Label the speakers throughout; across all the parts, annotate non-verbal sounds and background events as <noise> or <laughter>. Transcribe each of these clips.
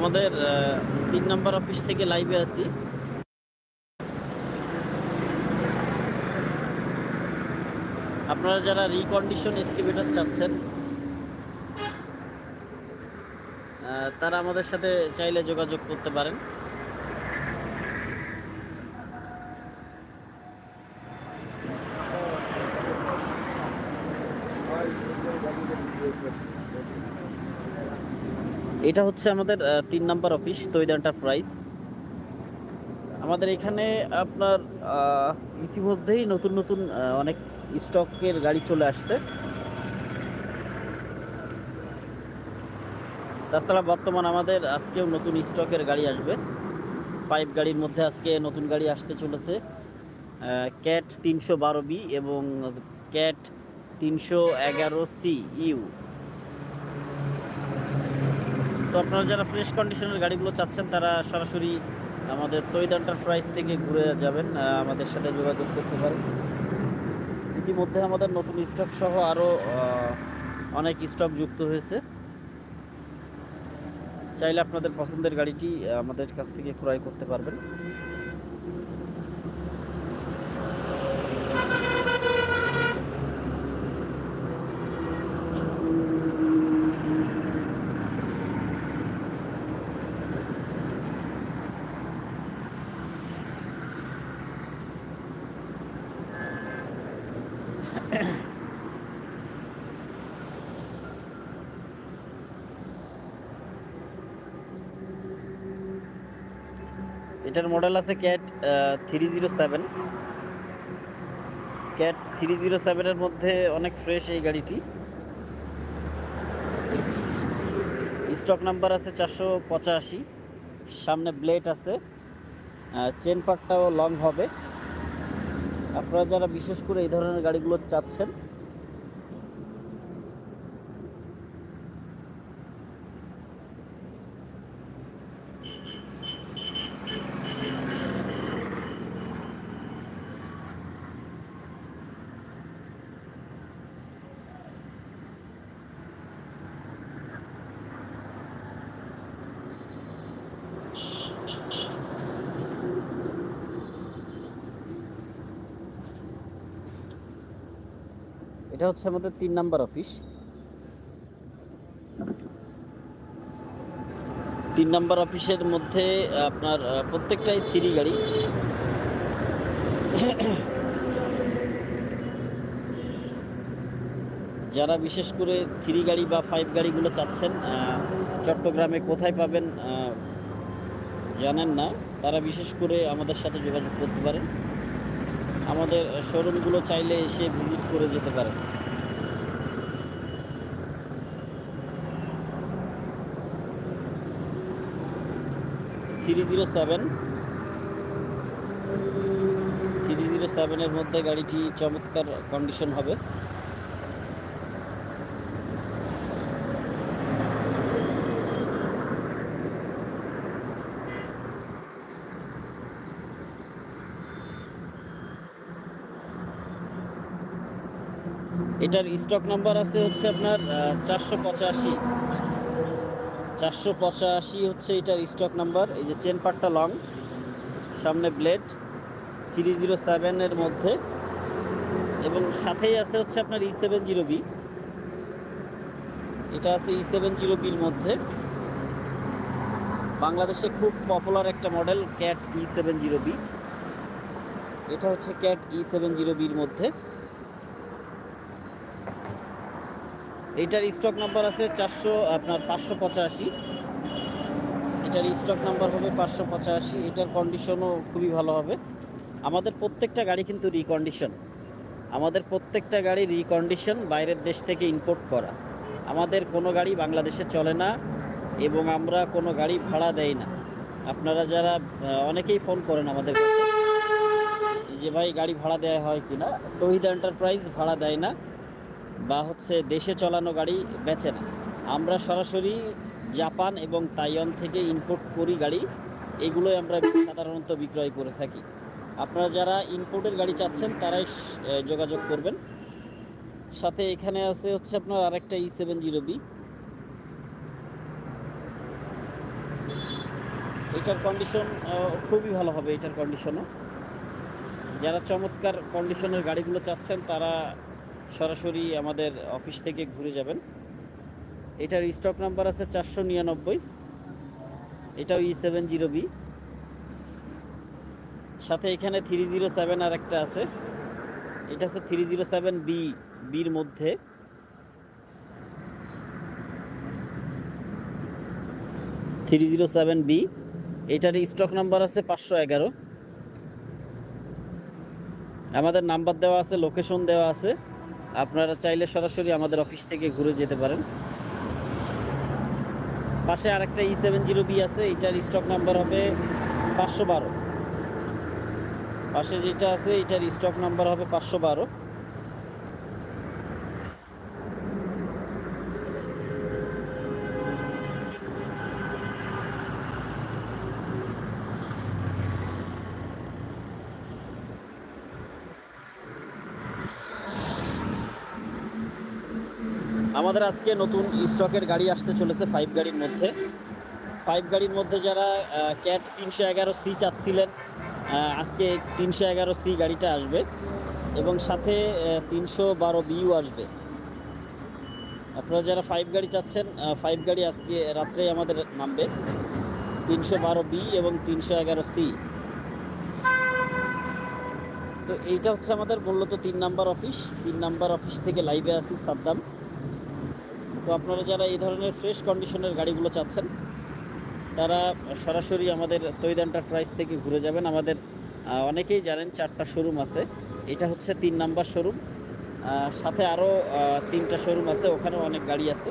Speaker 1: আমাদের তিন নম্বর অফিস থেকে লাইভে আছি। আপনারা যারা রিকন্ডিশন এক্সকেভেটর চাচ্ছেন তারা আমাদের সাথে চাইলে যোগাযোগ করতে পারেন। এটা হচ্ছে আমাদের তিন নাম্বার অফিস তৈদ এন্টারপ্রাইজ আমাদের এখানে আপনার ইতিমধ্যেই নতুন নতুন অনেক স্টকের গাড়ি চলে আসছে। তাছাড়া বর্তমান আমাদের আজকেও নতুন স্টকের গাড়ি আসবে। পাইপ গাড়ির মধ্যে আজকে নতুন গাড়ি আসতে চলেছে। ক্যাট তিনশো বারো বি এবং ক্যাট তিনশো এগারো সি ইউ তো আপনারা যারা ফ্রেশ কন্ডিশনের গাড়িগুলো চাচ্ছেন, তারা সরাসরি আমাদের তৈদ এন্টারপ্রাইজ থেকে ঘুরে যাবেন আমাদের সাথে যোগাযোগ করতে পারেন। ইতিমধ্যে আমাদের নতুন স্টক সহ আরও অনেক স্টক যুক্ত হয়েছে। চাইলে আপনাদের পছন্দের গাড়িটি আমাদের কাছ থেকে ক্রয় করতে পারবেন। <coughs> এটার মডেল আছে Cat three zero seven Cat three zero সেভেনের মধ্যে অনেক ফ্রেশ এই গাড়িটি। স্টক নাম্বার আছে চারশো পঁচাশি। সামনে ব্লেড আছে। চেন পার্টটাও লং হবে। আপনারা যারা বিশেষ করে এই ধরনের গাড়িগুলো চাচ্ছেন এটা হচ্ছে আমাদের তিন নাম্বার অফিস। তিন নাম্বার অফিসের মধ্যে আপনার প্রত্যেকটাই থ্রি গাড়ি। যারা বিশেষ করে থ্রি গাড়ি বা ফাইভ গাড়িগুলো চাচ্ছেন চট্টগ্রামে কোথায় পাবেন জানেন না। তারা বিশেষ করে আমাদের সাথে যোগাযোগ করতে পারেন। আমাদের শোরুমগুলো চাইলে এসে ভিজিট করে যেতে পারে। Three zero seven. Three zero সেভেনের মধ্যে গাড়িটি চমৎকার কন্ডিশন হবে। এটার স্টক নাম্বার আছে হচ্ছে আপনার চারশো পঁচাশি। চারশো পঁচাশি হচ্ছে এটার স্টক নাম্বার এই যে চেন পার্টটা লং সামনে ব্লেড থ্রি জিরো সেভেনের মধ্যে। এবং সাথেই আছে হচ্ছে আপনার ই সেভেন জিরো বি এটা আছে ই সেভেন জিরো বির মধ্যে। বাংলাদেশে খুব পপুলার একটা model Cat E seven zero B এটা হচ্ছে ক্যাট ই সেভেন জিরো বির মধ্যে। এইটার স্টক নাম্বার আছে চারশো, আপনার পাঁচশো পঁচাশি। এটার স্টক নাম্বার হবে পাঁচশো পঁচাশি। এটার কন্ডিশনও খুবই ভালো হবে। আমাদের প্রত্যেকটা গাড়ি কিন্তু রিকন্ডিশন আমাদের প্রত্যেকটা গাড়ি রিকন্ডিশন বাইরের দেশ থেকে ইম্পোর্ট করা। আমাদের কোনো গাড়ি বাংলাদেশে চলে না এবং আমরা কোনো গাড়ি ভাড়া দেই না। আপনারা যারা অনেকেই ফোন করেন আমাদের যে ভাই গাড়ি ভাড়া দেওয়া হয় কিনা, তহিদ এন্টারপ্রাইজ ভাড়া দেয় না। বা হচ্ছে দেশে চালানো গাড়ি বেচে না। আমরা সরাসরি জাপান এবং তাইওয়ান থেকে ইম্পোর্ট করি গাড়ি। এগুলোই আমরা সাধারণত বিক্রয় করে থাকি। আপনারা যারা ইম্পোর্টের গাড়ি চাচ্ছেন, তারাই যোগাযোগ করবেন। সাথে এখানে আছে হচ্ছে আপনার আরেকটা ই সেভেন জিরো বি এটার কন্ডিশন খুবই ভালো হবে এটার কন্ডিশনও যারা চমৎকার কন্ডিশনের গাড়িগুলো চাচ্ছেন, তারা সরাসরি আমাদের অফিস থেকে ঘুরে যাবেন। এটার স্টক নাম্বার আছে চারশো নিরানব্বই। এটাও ই সেভেন জিরো বি সাথে এখানে থ্রি জিরো সেভেন আর একটা আছে। এটা হচ্ছে থ্রি জিরো সেভেন বি বির মধ্যে। থ্রি জিরো সেভেন বি এটার স্টক নাম্বার আছে পাঁচশো এগারো। আমাদের নাম্বার দেওয়া আছে লোকেশন দেওয়া আছে। আপনারা চাইলে সরাসরি আমাদের অফিস থেকে ঘুরে যেতে পারেন। পাশে আরেকটা ই সেভেন জিরো বি আছে, এটার স্টক নাম্বার হবে পাঁচশো বারো। পাশে যেটা আছে, এটার স্টক নাম্বার হবে পাঁচশো বারো। আমাদের আজকে নতুন স্টকের গাড়ি আসতে চলেছে ফাইভ গাড়ির মধ্যে। ফাইভ গাড়ির মধ্যে যারা ক্যাট তিনশো এগারো সি চাচ্ছিলেন আজকে তিনশো এগারো সি গাড়িটা আসবে এবং সাথে তিনশো বারো বিও আসবে। আপনারা যারা ফাইভ গাড়ি চাচ্ছেন ফাইভ গাড়ি আজকে রাত্রেই আমাদের নামবে। তিনশো বারো বি এবং তিনশো এগারো সি তো এইটা হচ্ছে আমাদের মূলত তিন নাম্বার অফিস তিন নাম্বার অফিস থেকে লাইভে আসি সাদ্দাম। তো আপনারা যারা এই ধরনের ফ্রেশ কন্ডিশনের গাড়িগুলো চাচ্ছেন, তারা সরাসরি আমাদের তৈদ এন্টারপ্রাইজ থেকে ঘুরে যাবেন। আমাদের অনেকেই জানেন চারটা শোরুম আছে। এটা হচ্ছে তিন নাম্বার শোরুম সাথে আরও তিনটা শোরুম আছে। ওখানেও অনেক গাড়ি আছে।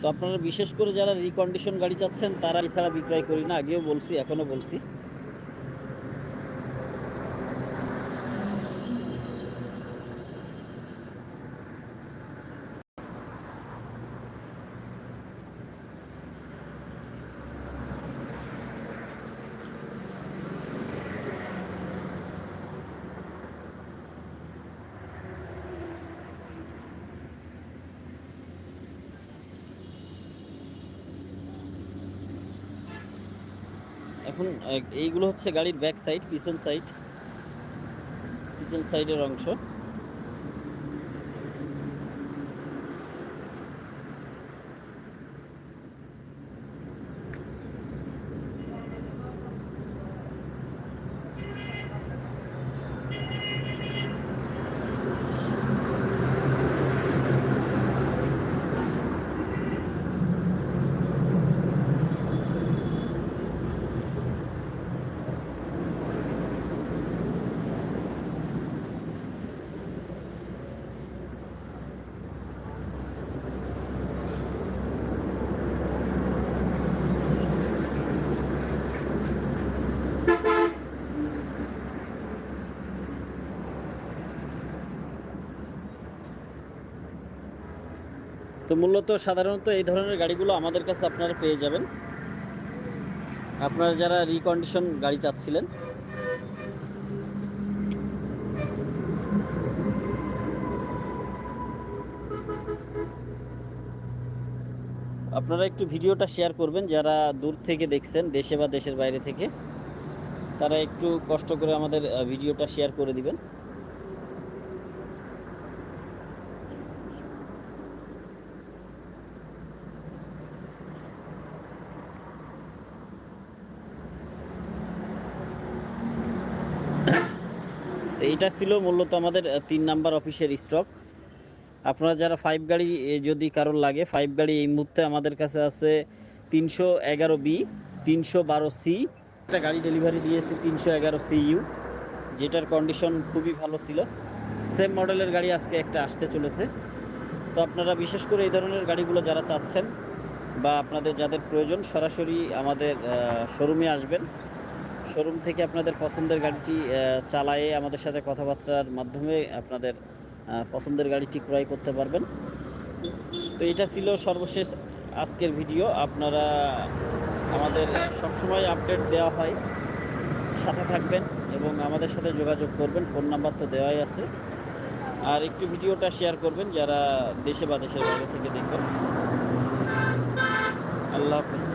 Speaker 1: তো আপনারা বিশেষ করে যারা রিকন্ডিশন গাড়ি চাচ্ছেন, তারা এছাড়া বিক্রয় করি না। আগেও বলছি এখনও বলছি। এখন এইগুলো হচ্ছে গাড়ির ব্যাক সাইড পিছন সাইড পিছন সাইডের অংশ। তো মূলত সাধারণত এই ধরনের গাড়িগুলো আমাদের কাছে আপনারা পেয়ে যাবেন। আপনারা যারা রিকন্ডিশন গাড়ি চাচ্ছিলেন। আপনারা একটু ভিডিওটা শেয়ার করবেন, যারা দূর থেকে দেখছেন, দেশে বা দেশের বাইরে থেকে। তারা একটু কষ্ট করে আমাদের ভিডিওটা শেয়ার করে দিবেন। তো এইটা ছিল মূলত আমাদের তিন নাম্বার অফিসের স্টক আপনারা যারা ফাইভ গাড়ি যদি কারোর লাগে ফাইভ গাড়ি এই মুহূর্তে আমাদের কাছে আছে তিনশো এগারো বি, তিনশো বারো সি। একটা গাড়ি ডেলিভারি দিয়েছি তিনশো এগারো সি ইউ, যেটার কন্ডিশন খুবই ভালো ছিল। সেম মডেলের গাড়ি আজকে একটা আসতে চলেছে। তো আপনারা বিশেষ করে এই ধরনের গাড়িগুলো যারা চাচ্ছেন বা আপনাদের যাদের প্রয়োজন, সরাসরি আমাদের শোরুমে আসবেন। শোরুম থেকে আপনাদের পছন্দের গাড়িটি চালায়ে আমাদের সাথে কথাবার্তার মাধ্যমে আপনাদের পছন্দের গাড়িটি ক্রয় করতে পারবেন। তো এটা ছিল সর্বশেষ আজকের ভিডিও। আপনারা আমাদের সবসময় আপডেট দেওয়া হয়। সাথে থাকবেন এবং আমাদের সাথে যোগাযোগ করবেন। ফোন নাম্বার তো দেওয়াই আছে। আর একটু ভিডিওটা শেয়ার করবেন যারা দেশে বা দেশের বাইরে থেকে দেখবেন। আল্লাহ হাফেজ।